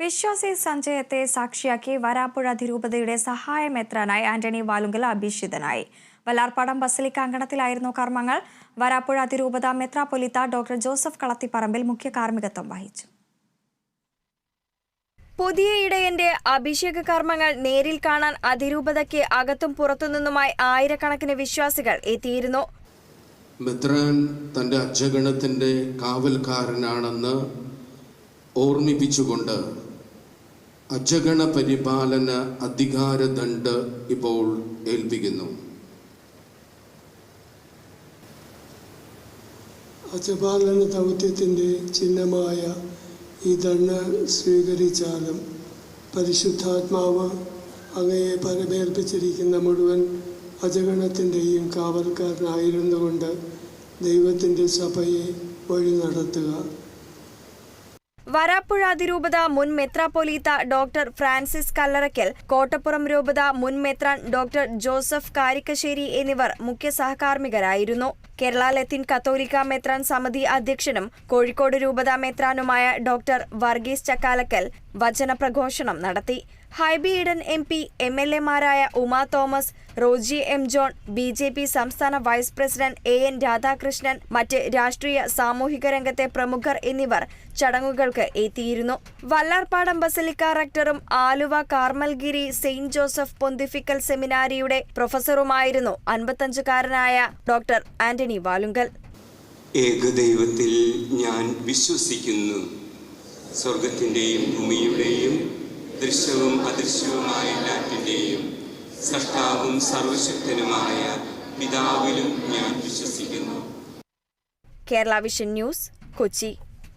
വിശ്വാസി സഞ്ചയത്തെ സാക്ഷിയാക്കി വരാപ്പുഴ അതിരൂപതയുടെ സഹായമെത്രാനായി ആന്റണി വാലുങ്കൽ അഭിഷിതനായി വല്ലാർപ്പാടം ബസലിക്ക അങ്കണത്തിലായിരുന്നു കർമ്മങ്ങൾ. വരാപ്പുഴ അതിരൂപത മെത്രാപൊലിത്ത ഡോക്ടർ ജോസഫ് കളത്തിപ്പറമ്പിൽ മുഖ്യ കാർമ്മികത്വം വഹിച്ചു. പുതിയ ഇടയന്റെ അഭിഷേക കർമ്മങ്ങൾ നേരിൽ കാണാൻ അതിരൂപതയ്ക്ക് അകത്തും പുറത്തുനിന്നുമായി ആയിരക്കണക്കിന് വിശ്വാസികൾ എത്തിയിരുന്നു. മെത്രാൻ തന്റെ അജഗണത്തിന്റെ കാവൽക്കാരനാണെന്ന് ഓർമ്മിപ്പിച്ചുകൊണ്ട് അജഗണ പരിപാലന അധികാര അധികാരദണ്ഡ് ഇപ്പോൾ ഏൽപ്പിക്കുന്നു. അജപാലന ദൗത്യത്തിന്റെ ചിഹ്നമായ ഈ ദണ്ണ് സ്വീകരിച്ചാലും പരിശുദ്ധാത്മാവ് അങ്ങയെ പരമേൽപ്പിച്ചിരിക്കുന്ന മുഴുവൻ അജഗണത്തിന്റെയും കാവൽക്കാരനായിരുന്നുകൊണ്ട് ദൈവത്തിന്റെ സഭയെ വഴി നടത്തുക വരാപ്പുഴ അതിരൂപത മുൻ മെത്രാപ്പൊലീത്ത ഡോക്ടർ ഫ്രാൻസിസ് കല്ലറയ്ക്കൽ കോട്ടപ്പുറം രൂപത മുൻ മെത്രാൻ ഡോക്ടർ ജോസഫ് കാരിക്കശ്ശേരി എന്നിവർ മുഖ്യ സഹകാർമ്മികരായിരുന്നു. കേരള ലത്തിൻ കത്തോലിക്ക മെത്രാൻ സമിതി അധ്യക്ഷനും കോഴിക്കോട് രൂപത മെത്രാനുമായ ഡോക്ടർ വർഗീസ് ചക്കാലക്കൽ വചനപ്രഘോഷണം നടത്തി. Hibi Eden M P M L എമാരായ Uma Thomas Roji M John B J P സംസ്ഥാന vice president A N Radhakrishnan മറ്റ് രാഷ്ട്രീയ സാമൂഹിക രംഗത്തെ പ്രമുഖർ എന്നിവർ ചടങ്ങുകൾക്ക് എത്തിയിരുന്നു. Vallarpadam basilica റക്ടറും Aluva Carmelgiri Saint Joseph Pontifical സെമിനാരിയുടെ പ്രൊഫസറുമായിരുന്നു അൻപത്തഞ്ചുകാരനായ ഡോക്ടർ ആന്റണി വാലുങ്കൽ. ഏകദൈവത്തിൽ ഞാൻ വിശ്വസിക്കുന്നു. സ്വർഗത്തിന്റെയും ഭൂമിയുടെയും ദൃശ്യവും അദൃശ്യവുമായ എല്ലാറ്റിന്റെയും സൃഷ്ടാവും സർവശക്തനുമായ പിതാവിലും ഞാൻ വിശ്വസിക്കുന്നു. Kerala Vision News Kochi.